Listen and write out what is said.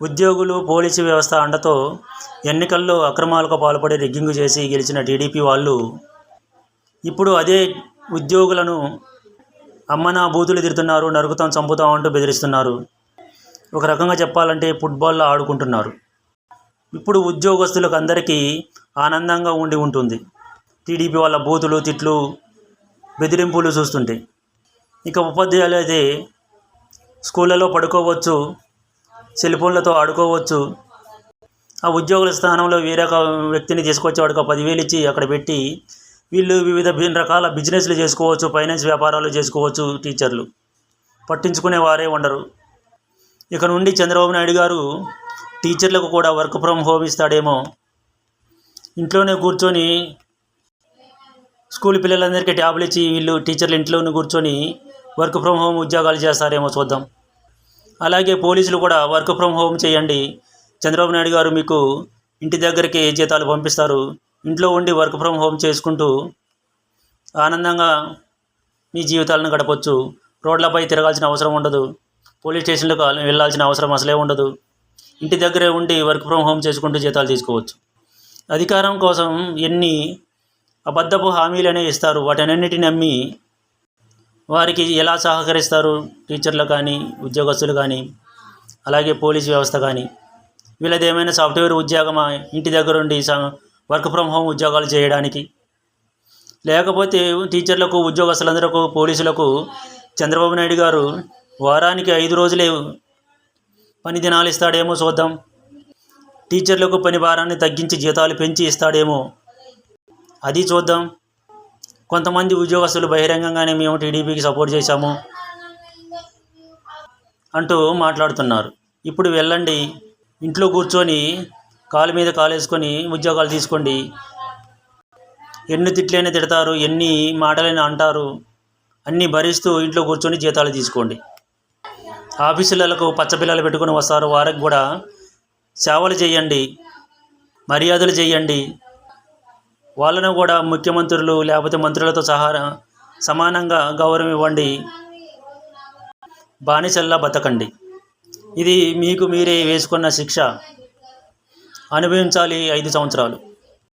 ఉద్యోగులు పోలీసు వ్యవస్థ అండతో ఎన్నికల్లో అక్రమాలకు పాల్పడి రిగ్గింగ్ చేసి గెలిచిన టీడీపీ వాళ్ళు ఇప్పుడు అదే ఉద్యోగులను అమ్మనా బూతులు తిడుతున్నారు నరుకుతాం చంపుతాం అంటూ బెదిరిస్తున్నారు. ఒక రకంగా చెప్పాలంటే ఫుట్బాల్లో ఆడుకుంటున్నారు. ఇప్పుడు ఉద్యోగస్తులకు అందరికీ ఆనందంగా ఉండి ఉంటుంది. టీడీపీ వాళ్ళ బూతులు తిట్లు బెదిరింపులు చూస్తుంటే. ఇక ఉపాధ్యాయులు అయితే స్కూళ్ళలో పడుకోవచ్చు సెల్ఫోన్లతో ఆడుకోవచ్చు. ఆ ఉద్యోగుల స్థానంలో వేరొక వ్యక్తిని తీసుకొచ్చి వాడికి ఒక పదివేలు ఇచ్చి అక్కడ పెట్టి వీళ్ళు వివిధ రకాల బిజినెస్లు చేసుకోవచ్చు ఫైనాన్స్ వ్యాపారాలు చేసుకోవచ్చు టీచర్లు. పట్టించుకునే వారే ఉండరు. ఇక నుండి చంద్రబాబు నాయుడు గారు టీచర్లకు కూడా వర్క్ ఫ్రమ్ హోమ్ ఇస్తాడేమో. ఇంట్లోనే కూర్చొని స్కూల్ పిల్లలందరికీ ట్యాబ్లు ఇచ్చి వీళ్ళు టీచర్లు ఇంట్లోనే కూర్చొని వర్క్ ఫ్రమ్ హోమ్ ఉద్యోగాలు చేస్తారేమో చూద్దాం. అలాగే పోలీసులు కూడా వర్క్ ఫ్రమ్ హోమ్ చేయండి. చంద్రబాబు నాయుడు గారు మీకు ఇంటి దగ్గరికి జీతాలు పంపిస్తారు. ఇంట్లో ఉండి వర్క్ ఫ్రమ్ హోమ్ చేసుకుంటూ ఆనందంగా మీ జీవితాలను గడపచ్చు. రోడ్లపై తిరగాల్సిన అవసరం ఉండదు. పోలీస్ స్టేషన్లకు వెళ్ళాల్సిన అవసరం అసలే ఉండదు. ఇంటి దగ్గరే ఉండి వర్క్ ఫ్రమ్ హోమ్ చేసుకుంటూ జీతాలు తీసుకోవచ్చు. అధికారం కోసం ఎన్ని అబద్ధపు హామీలనే ఇస్తారు. వాటన్నిటిని నమ్మి వారికి ఎలా సహకరిస్తారు? టీచర్లు కానీ ఉద్యోగస్తులు కానీ అలాగే పోలీస్ వ్యవస్థ కానీ. వీళ్ళది ఏమైనా సాఫ్ట్వేర్ ఉద్యోగమా? ఇంటి దగ్గర ఉండి స- వర్క్ ఫ్రమ్ హోమ్ ఉద్యోగాలు చేయడానికి. లేకపోతే టీచర్లకు ఉద్యోగస్తులందరకు పోలీసులకు చంద్రబాబు నాయుడు గారు వారానికి ఐదు రోజులే పని దినాలు ఇస్తాడేమో చూద్దాం టీచర్లకు పని భారాన్ని తగ్గించి జీతాలు పెంచి ఇస్తాడేమో. అది చూద్దాం కొంతమంది ఉద్యోగస్తులు బహిరంగంగానే మేము టీడీపీకి సపోర్ట్ చేశాము అంటూ మాట్లాడుతున్నారు. ఇప్పుడు వెళ్ళండి ఇంట్లో కూర్చొని కాలు మీద కాలేసుకొని ఉద్యోగాలు తీసుకోండి. ఎన్ని తిట్లైనా తిడతారు ఎన్ని మాటలైనా అంటారు అన్నీ భరిస్తూ ఇంట్లో కూర్చొని జీతాలు తీసుకోండి. ఆఫీసులకు పచ్చపిల్లలు పెట్టుకొని వస్తారు వారికి కూడా సేవలు చేయండి మర్యాదలు చేయండి. వాళ్ళను కూడా ముఖ్యమంత్రులు లేకపోతే మంత్రులతో సహా సమానంగా గౌరవం ఇవ్వండి. బానిసల్లా బతకండి. ఇది మీకు మీరే వేసుకున్న శిక్ష. అనుభవించాలి ఐదు సంవత్సరాలు.